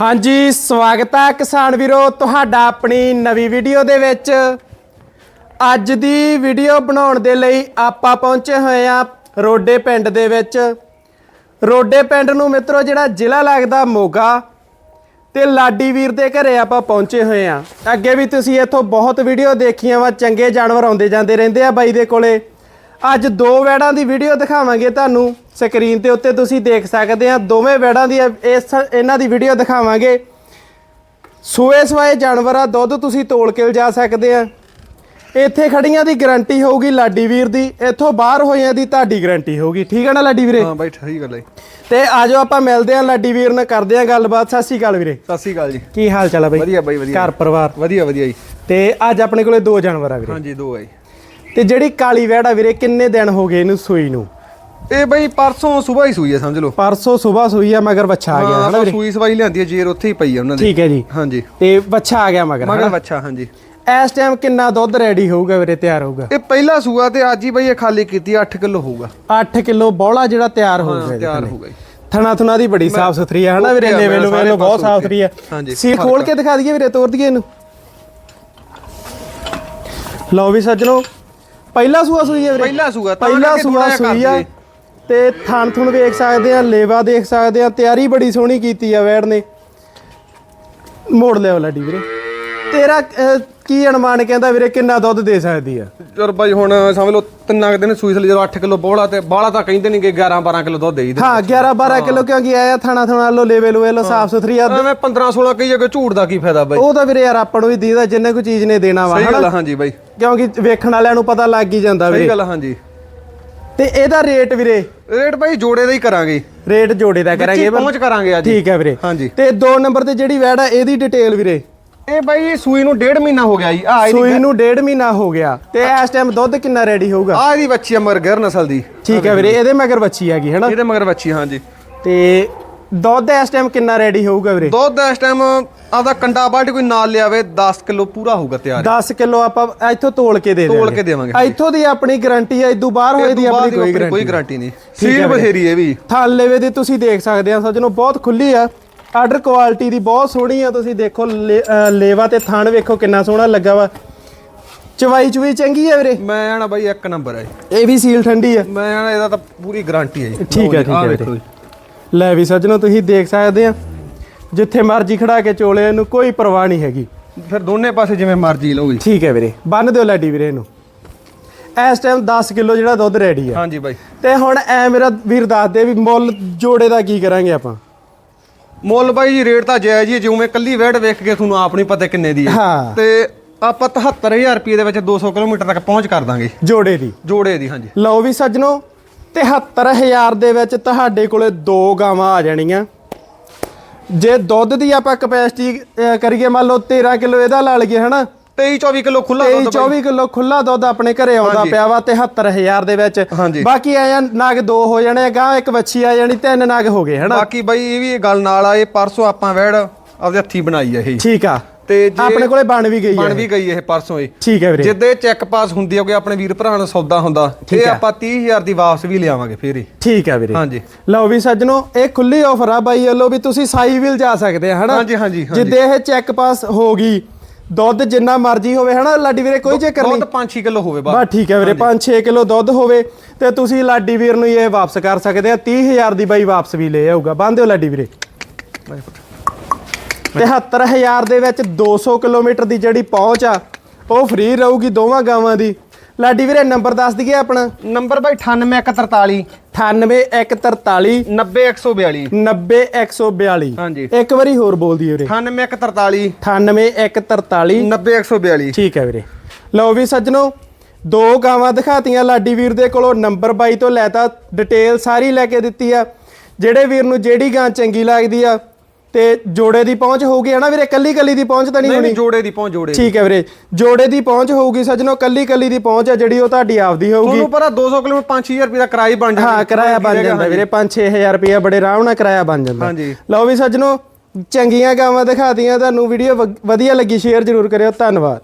ਹਾਂਜੀ, ਸਵਾਗਤ ਹੈ ਕਿਸਾਨ ਵੀਰੋ ਤੁਹਾਡਾ ਆਪਣੀ ਨਵੀਂ ਵੀਡੀਓ ਦੇ ਵਿੱਚ। ਅੱਜ ਦੀ ਵੀਡੀਓ ਬਣਾਉਣ ਦੇ ਲਈ ਆਪਾਂ ਪਹੁੰਚੇ ਹੋਏ ਆ ਰੋਡੇ ਪਿੰਡ ਦੇ ਵਿੱਚ। ਰੋਡੇ ਪਿੰਡ ਨੂੰ ਮਿੱਤਰੋ, ਜਿਹੜਾ ਜ਼ਿਲ੍ਹਾ ਲੱਗਦਾ ਮੋਗਾ ਤੇ ਲਾਡੀ ਵੀਰ ਦੇ ਘਰੇ ਆਪਾਂ ਪਹੁੰਚੇ ਹੋਏ ਆ ਅੱਗੇ ਵੀ ਤੁਸੀਂ ਇੱਥੋਂ ਬਹੁਤ ਵੀਡੀਓ ਦੇਖੀਆਂ ਵਾ, ਚੰਗੇ ਜਾਨਵਰ ਆਉਂਦੇ ਜਾਂਦੇ ਰਹਿੰਦੇ ਆ ਬਾਈ ਦੇ ਕੋਲੇ। ਅੱਜ ਦੋ ਵੈੜਾਂ ਦੀ ਵੀਡੀਓ ਦਿਖਾਵਾਂਗੇ ਤੁਹਾਨੂੰ। ਸਕਰੀਨ ਤੇ ਉੱਤੇ ਤੁਸੀਂ ਦੇਖ ਸਕਦੇ ਆ ਦੋਵੇਂ ਵੈੜਾਂ ਦੀ ਇਸ ਇਹਨਾਂ ਦੀ ਵੀਡੀਓ ਦਿਖਾਵਾਂਗੇ। ਸੂਏ ਸਵਾਏ ਜਾਨਵਰ ਆ ਦੁੱਧ ਤੁਸੀਂ ਤੋਲ ਕੇ ਲਿਜਾ ਸਕਦੇ ਆ। ਇੱਥੇ ਖੜੀਆਂ ਦੀ ਗਾਰੰਟੀ ਹੋਊਗੀ ਲਾਡੀ ਵੀਰ ਦੀ। ਇੱਥੋਂ ਬਾਹਰ ਹੋਈਆਂ ਦੀ ਤੁਹਾਡੀ ਗਾਰੰਟੀ ਹੋਊਗੀ। ਠੀਕ ਹੈ ਨਾ ਲਾਡੀ ਵੀਰੇ? ਹਾਂ ਬਾਈ ਸਹੀ ਗੱਲ ਹੈ ਤੇ ਆਜੋ ਆਪਾਂ ਮਿਲਦੇ ਆ ਲਾਡੀ ਵੀਰ ਨਾਲ ਕਰਦੇ ਆ ਗੱਲਬਾਤ। ਸਤਿ ਸ਼੍ਰੀ ਅਕਾਲ ਵੀਰੇ। ਸਤਿ ਸ੍ਰੀ ਅਕਾਲ ਜੀ। ਕੀ ਹਾਲ ਚਾਲ ਆ ਬਈ? ਵਧੀਆ ਬਾਈ ਵਧੀਆ। ਘਰ ਪਰਿਵਾਰ? ਵਧੀਆ ਵਧੀਆ ਜੀ। ਤੇ ਅੱਜ ਆਪਣੇ ਕੋਲੇ ਦੋ ਜਾਨਵਰ ਆ ਵੀਰੇ। ਹਾਂਜੀ ਦੋ ਹੈ ਜੀ। ਤੇ ਜਿਹੜੀ ਕਾਲੀ ਵੈੜ ਵੀਰੇ ਕਿੰਨੇ ਦਿਨ ਹੋ ਗਏ ਇਹਨੂੰ ਸੂਈ ਨੂੰ? ਇਹ ਬਾਈ ਪਰਸੋਂ ਸਵੇਰ ਹੀ ਸੂਈ ਹੈ ਸਮਝ ਲਓ। ਪਰਸੋਂ ਸਵੇਰ ਸੂਈ ਆ ਮਗਰ ਬੱਚਾ ਆ ਗਿਆ ਹਾਂ ਹਨਾ ਵੀਰੇ? ਸੂਈ ਸਵਾਈ ਲਿਆਂਦੀ ਹੈ ਜੇਰ ਉੱਥੇ ਹੀ ਪਈ ਆ ਉਹਨਾਂ ਦੀ। ਠੀਕ ਹੈ ਜੀ। ਹਾਂਜੀ। ਤੇ ਬੱਚਾ ਆ ਗਿਆ ਮਗਰ ਮਗਰ? ਬੱਚਾ ਹਾਂਜੀ। ਇਸ ਟਾਈਮ ਕਿੰਨਾ ਦੁੱਧ ਰੈਡੀ ਹੋਊਗਾ ਵੀਰੇ ਤਿਆਰ ਹੋਊਗਾ? ਇਹ ਪਹਿਲਾ ਸੂਆ ਤੇ ਅੱਜ ਹੀ ਬਾਈ ਇਹ ਖਾਲੀ ਕੀਤੀ 8 ਕਿਲੋ ਹੋਊਗਾ। 8 ਕਿਲੋ ਬੋਲਾ ਜਿਹੜਾ ਤਿਆਰ ਹੋਊਗਾ ਹਾਂ ਤਿਆਰ। ਹੋਊਗਾ ਥਣਾ ਥੁਣਾ ਦੀ ਬੜੀ ਸਾਫ਼ ਸੁਥਰੀ ਆ ਹਨਾ ਵੀਰੇ? ਮੈਂ ਸਾਰੇ ਨੂੰ ਬਹੁਤ ਸਾਫ਼ ਸੁਥਰੀ ਸੀਲ ਫ਼ਰਕ ਖੋਲ। ਕੇ ਦਿਖਾ ਦਈਏ ਵੀਰੇ ਤੋਰ ਦਈਏ ਇਹਨੂੰ। ਲਓ ਵੀ ਸੱਜਣੋ ਪਹਿਲਾ ਸੂਆ ਸੂਈ ਹੈ ਵੀਰੇ। ਪਹਿਲਾ ਸੂਆ, ਤਾਂ ਪਹਿਲਾ ਕਰਕੇ ਸੂਆ ਜਿਹਾ ਸੂਈ ਆ। ਤੇ ਥਣ ਥੁਣ ਵੇਖ ਸਕਦੇ ਆ ਲੇਵਾ ਦੇਖ ਸਕਦੇ ਆ ਤਿਆਰੀ ਬੜੀ ਸੋਹਣੀ ਕੀਤੀ ਆ ਵੈੜ ਨੇ। ਮੋੜ ਲਿਓ ਲਾਡੀ ਵੀਰੇ। ਤੇਰਾ ਅਹ, ਕੀ ਅਨੁਮਾਨ ਕਹਿੰਦਾ ਵੀਰੇ ਕਿੰਨਾ ਦੁੱਧ ਦੇ ਸਕਦੀ ਆ? ਚਲ ਬਾਈ ਹੁਣ ਸਮਝ ਲਓ ਤਿੰਨਾਂ ਕੁ ਦਿਨ ਸੂਈ ਸਲੀ ਜਦੋਂ 8 ਕਿਲੋ ਬੋਲਾ ਤੇ ਬਾਲਾ ਤਾਂ ਕਹਿੰਦੇ ਨਹੀਂ ਕਿ 11 12 ਕਿਲੋ ਦੁੱਧ ਦੇਈਦਾ। ਹਾਂ 11 12 ਕਿਲੋ ਕਿਉਂਕਿ ਆਇਆ ਥਾਣਾ ਥਾਣਾ ਲੋ ਲੇਵੇ ਲੋ ਲੋ ਸਾਫ਼ ਸੁਥਰੀ ਆ। ਐਵੇਂ 15 16 ਕਹੀਏ ਕਿ ਝੂਠ ਦਾ ਕੀ ਫਾਇਦਾ ਬਾਈ? ਉਹ ਤਾਂ ਵੀਰੇ ਯਾਰ ਆਪਾਂ ਨੂੰ ਵੀ ਦੀਦਾ ਜਿੰਨੇ ਕੋ ਚੀਜ਼ ਨੇ ਦੇਣਾ ਵਾ ਸਹੀ ਗੱਲ ਹਨਾ ਆ, ਹਾਂਜੀ ਬਾਈ। ਕਿਉਂਕਿ ਵੇਖਣ ਵਾਲਿਆਂ ਨੂੰ ਪਤਾ ਲੱਗ ਹੀ ਜਾਂਦਾ ਸਹੀ ਵੀਰੇ। ਗੱਲ ਆ, ਹਾਂਜੀ। ਤੇ ਇਹਦਾ ਰੇਟ ਵੀਰੇ? ਰੇਟ ਬਾਈ ਜੋੜੇ ਦਾ ਹੀ ਕਰਾਂਗੇ। ਰੇਟ ਜੋੜੇ ਦਾ ਕਰਾਂਗੇ ਪਹੁੰਚ ਕਰਾਂਗੇ ਅੱਜ। ਠੀਕ ਹੈ ਵੀਰੇ। ਹਾਂਜੀ। ਤੇ ਦੋ ਨੰਬਰ ਤੇ ਜਿਹੜੀ ਵੈੜ ਆ ਇਹਦੀ ਡਿਟੇਲ ਵੀਰੇ। ਇਹ ਬਾਈ ਸੂਈ ਨੂੰ ਡੇਢ ਮਹੀਨਾ ਹੋ ਗਿਆ ਜੀ। ਆ ਸੂਈ ਨੂੰ ਡੇਢ ਮਹੀਨਾ ਹੋ ਗਿਆ। ਤੇ ਇਸ ਟਾਈਮ ਦੁੱਧ ਕਿੰਨਾ ਰੈਡੀ ਹੋਊਗਾ? ਆ ਇਹਦੀ ਬੱਚੀ ਆ ਮਰਗਰ ਨਸਲ ਦੀ। ਠੀਕ ਹੈ ਵੀਰੇ ਇਹਦੇ ਮਗਰ ਬੱਚੀ ਹੈਗੀ ਹਨਾ? ਇਹਦੇ ਮਗਰ ਬੱਚੀ ਹਾਂਜੀ। ਤੇ ਦੁੱਧ ਇਸ ਟਾਈਮ ਕਿੰਨਾ ਰੈਡੀ ਹੋਊਗਾ ਵੀਰੇ? ਦੁੱਧ ਇਸ ਟਾਈਮ ਆਪਦਾ ਕੰਡਾ ਬਾਲਟੀ ਕੋਈ ਨਾਲ ਲਿਆਵੇ 10 ਕਿਲੋ ਪੂਰਾ ਹੋਊਗਾ ਤਿਆਰ। 10 ਕਿਲੋ ਆਪਾਂ ਇੱਥੋਂ ਤੋਲ ਕੇ ਦੇ ਤੋਲ। ਕੇ ਦੇਵਾਂਗੇ। ਇੱਥੋਂ ਦੀ ਆਪਣੀ ਗਾਰੰਟੀ ਹੈ ਇਦੋਂ ਬਾਹਰ ਹੋਏ ਦੀ ਆਪਣੀ ਕੋਈ ਗਾਰੰਟੀ ਕੋਈ ਗਾਰੰਟੀ ਨਹੀਂ। ਹੈ ਸੀਲ। ਬਥੇਰੀ ਇਹ ਵੀ। ਥਾਲੇਵੇ ਦੀ ਤੁਸੀਂ ਦੇਖ ਸਕਦੇ ਆ ਸੱਜਣੋ ਬਹੁਤ ਖੁੱਲੀ ਆ। ਆਰਡਰ ਕੁਆਲਿਟੀ ਦੀ ਬਹੁਤ ਸੋਹਣੀ ਆ ਤੁਸੀਂ ਦੇਖੋ ਲੇਵਾ ਤੇ ਥਣ ਵੇਖੋ ਕਿੰਨਾ ਸੋਹਣਾ ਲੱਗਾ ਵਾ। ਚਵਾਈ ਚੁਈ ਚੰਗੀ ਆ ਵੀਰੇ? ਮੈਂ ਆਣਾ ਬਾਈ ਇੱਕ ਨੰਬਰ ਹੈ ਇਹ। ਵੀ ਸੀਲ ਠੰਡੀ ਆ। ਮੈਂ ਆਣਾ ਇਹਦਾ ਤਾਂ ਪੂਰੀ ਗਾਰੰਟੀ ਹੈ ਜੀ। ਠੀਕ ਹੈ, ਠੀਕ ਹੈ। ਲੈ ਵੀ ਸੱਜਣੋ ਤੁਸੀਂ ਦੇਖ ਸਕਦੇ ਆ। ਜਿੱਥੇ ਮਰਜ਼ੀ ਖੜਾ ਕੇ ਚੋਲੇ ਇਹਨੂੰ ਕੋਈ ਪਰਵਾਹ ਨਹੀਂ ਹੈਗੀ। ਫਿਰ ਦੋਨੇ ਪਾਸੇ ਜਿਵੇਂ ਮਰਜ਼ੀ ਲਓ ਜੀ। ਠੀਕ ਹੈ ਵੀਰੇ ਬੰਨ ਦਿਓ ਲਾਡੀ ਵੀਰੇ ਇਹਨੂੰ। ਇਸ ਟਾਈਮ 10 ਕਿਲੋ ਜਿਹੜਾ ਦੁੱਧ ਰੈਡੀ ਆ। ਹਾਂਜੀ ਬਾਈ। ਤੇ ਹੁਣ ਐ ਮੇਰਾ ਵੀਰ ਦੱਸ ਦੇ ਵੀ ਮੁੱਲ ਜੋੜੇ ਦਾ ਕੀ ਕਰਾਂਗੇ ਆਪਾਂ? ਮੁੱਲ ਬਾਈ ਜੀ ਰੇਟ ਤਾਂ ਜਾਇਜ਼ ਹੀ ਜਿਵੇਂ ਕੱਲੀ ਵੈੜ ਵੇਖ ਕੇ ਤੁਹਾਨੂੰ ਆਪ ਨਹੀਂ ਪਤਾ ਕਿੰਨੇ ਦੀ ਹੈ। ਹਾਂ। ਤੇ ਆਪਾਂ 73000 ਰੁਪਏ ਦੇ ਵਿੱਚ 200 ਕਿਲੋਮੀਟਰ ਤੱਕ ਪਹੁੰਚ ਕਰ ਦਾਂਗੇ। ਜੋੜੇ ਦੀ। ਜੋੜੇ ਦੀ ਹਾਂਜੀ। ਲਓ ਵੀ ਸੱਜਣੋ 73000 ਦੇ ਵਿੱਚ ਤੁਹਾਡੇ ਕੋਲੇ ਦੋ ਗਾਵਾਂ ਆ ਜਾਣੀਆਂ। ਜੇ ਦੁੱਧ ਦੀ ਆਪਾਂ ਕਪੈਸਿਟੀ ਕਰੀਏ ਮੰਨ ਲਓ 13 ਕਿਲੋ ਇਹਦਾ ਲਾ ਲਈਏ ਹਨਾ? 23 24 ਕਿਲੋ ਖੁੱਲਾ 23 24 ਕਿਲੋ ਖੁੱਲਾ ਦੁੱਧ ਆਪਣੇ ਘਰੇ ਆਉਂਦਾ। ਪਿਆ ਵਾ 73000 ਦੇ ਵਿੱਚ। ਬਾਕੀ ਆਇਆ ਨਗ ਦੋ ਹੋ ਜਾਣੇ ਗਾਂ ਇੱਕ ਵੱਛੀ ਆ ਜਾਣੀ ਤਿੰਨ ਨਗ ਹੋ ਗਏ ਹਨਾ? ਬਾਕੀ ਬਾਈ ਇਹ ਵੀ ਇਹ ਗੱਲ ਨਾਲ ਆ ਇਹ ਪਰਸੋਂ ਆਪਾਂ ਵੈੜ ਆਪਦੇ ਹੱਥੀ ਬਣਾਈ ਆ ਇਹ। ਠੀਕ ਆ। ਤੇ ਜੇ ਆਪਣੇ ਕੋਲੇ ਬਣ ਵੀ ਗਈ ਬਣ ਹੈ ਵੀ ਗਈ ਇਹ ਪਰਸੋਂ ਇਹ। ਠੀਕ ਹੈ ਵੀਰੇ। ਜਿੱਦੇ ਚੈੱਕ ਪਾਸ ਹੁੰਦੀ ਕੋਈ ਆਪਣੇ ਵੀਰ ਭਰਾ ਨਾਲ ਸੌਦਾ ਹੁੰਦਾ। ਇਹ। ਆਪਾਂ 30000 ਦੀ ਵਾਪਸ ਵੀ ਲਿਆਵਾਂਗੇ ਫੇਰ ਹੀ ਠੀਕ ਹੈ ਵੀਰੇ। ਹਾਂਜੀ। ਲਓ ਵੀ ਸੱਜਣੋ ਇਹ ਖੁੱਲੀ ਆਫਰ ਆ ਬਾਈ ਵੱਲੋਂ ਵੀ ਤੁਸੀਂ ਸਾਈ ਵੀਲ ਜਾ ਸਕਦੇ ਆ ਹਨਾ? ਹਾਂਜੀ, ਹਾਂਜੀ। ਜਿੱਦੇ ਇਹ ਚੈੱਕ ਪਾਸ ਹੋ ਗਈ ਦੁੱਧ ਜਿੰਨਾ ਮਰਜ਼ੀ ਹੋਵੇ ਹਨਾ? ਲਾਡੀ ਵੀਰੇ ਕੋਈ ਚੱਕਰ ਨਹੀਂ। ਦੁੱਧ 5-6 ਕਿਲੋ ਹੋਵੇ ਬਸ। ਠੀਕ ਹੈ ਵੀਰੇ 5-6 ਕਿਲੋ ਦੁੱਧ ਹੋਵੇ ਤੇ ਤੁਸੀਂ ਲਾਡੀ ਵੀਰ ਨੂੰ ਇਹ ਵਾਪਸ ਕਰ ਸਕਦੇ ਆ। 30000 ਦੀ ਬਾਈ ਵਾਪਸ ਵੀ ਲੈ ਆਊਗਾ। ਬੰਦ ਦਿਓ ਲਾਡੀ ਵੀਰੇ। 73000 ਦੇ ਵਿੱਚ 200 ਕਿਲੋਮੀਟਰ ਦੀ ਜਿਹੜੀ ਪਹੁੰਚ ਆ ਉਹ ਫ੍ਰੀ ਰਹੂਗੀ ਦੋਵਾਂ ਗਾਵਾਂ ਦੀ। ਲਾਡੀ ਵੀਰੇ ਨੰਬਰ ਦੱਸ ਦਈਏ ਆਪਣਾ। ਨੰਬਰ ਬਾਈ 98143 98143 90142 90142 ਹਾਂਜੀ। ਇੱਕ ਵਾਰੀ ਹੋਰ ਬੋਲ ਦਈਏ ਵੀਰੇ। 98143 98143 90142 ਠੀਕ ਹੈ ਵੀਰੇ। ਲਓ ਵੀ ਸੱਜਣੋ ਦੋ ਗਾਵਾਂ ਦਿਖਾਤੀਆਂ ਲਾਡੀ ਵੀਰ ਦੇ ਕੋਲੋਂ। ਨੰਬਰ 22 ਤੋਂ ਲੈਤਾ ਡਿਟੇਲ ਸਾਰੀ ਲੈ ਕੇ ਦਿੱਤੀ ਆ। ਜਿਹੜੇ ਵੀਰ ਨੂੰ ਜਿਹੜੀ ਗਾਂ ਚੰਗੀ ਲੱਗਦੀ ਆ ਤੇ ਜੋੜੇ ਦੀ ਪਹੁੰਚ ਹੋਊਗੀ ਹਨਾ ਵੀਰੇ? ਕੱਲੀ ਕੱਲੀ ਦੀ ਪਹੁੰਚ ਤਾਂ ਨਹੀਂ ਹੋਣੀ ਨਹੀਂ ਜੋੜੇ ਦੀ ਪਹੁੰਚ ਜੋੜੇ। ਠੀਕ ਹੈ ਵੀਰੇ। ਜੋੜੇ ਦੀ ਪਹੁੰਚ ਹੋਊਗੀ ਸੱਜਣੋ ਕੱਲੀ ਕੱਲੀ ਦੀ ਪਹੁੰਚ ਆ ਜਿਹੜੀ ਉਹ ਤੁਹਾਡੀ ਆਪਦੀ ਹੋਊਗੀ। ਤੁਹਾਨੂੰ ਪਤਾ 200 ਕਿਲੋਮੀਟਰ 5-6000 ਰੁਪਏ ਦਾ ਕਿਰਾਇਆ ਹੀ ਬਣ ਜਾਂਦਾ ਹਾਂ ਕਿਰਾਇਆ ਬਣ ਜਾਂਦਾ ਵੀਰੇ 5-6000 ਰੁਪਇਆ ਬੜੇ ਆਰਾਮ ਨਾਲ ਕਿਰਾਇਆ ਬਣ ਜਾਂਦਾ। ਹਾਂਜੀ। ਲਓ ਵੀ ਸੱਜਣੋ ਚੰਗੀਆਂ ਗਾਵਾਂ ਦਿਖਾਤੀਆਂ ਤੁਹਾਨੂੰ ਵੀਡੀਓ ਵਧੀਆ ਲੱਗੀ ਸ਼ੇਅਰ ਜ਼ਰੂਰ ਕਰਿਓ ਧੰਨਵਾਦ।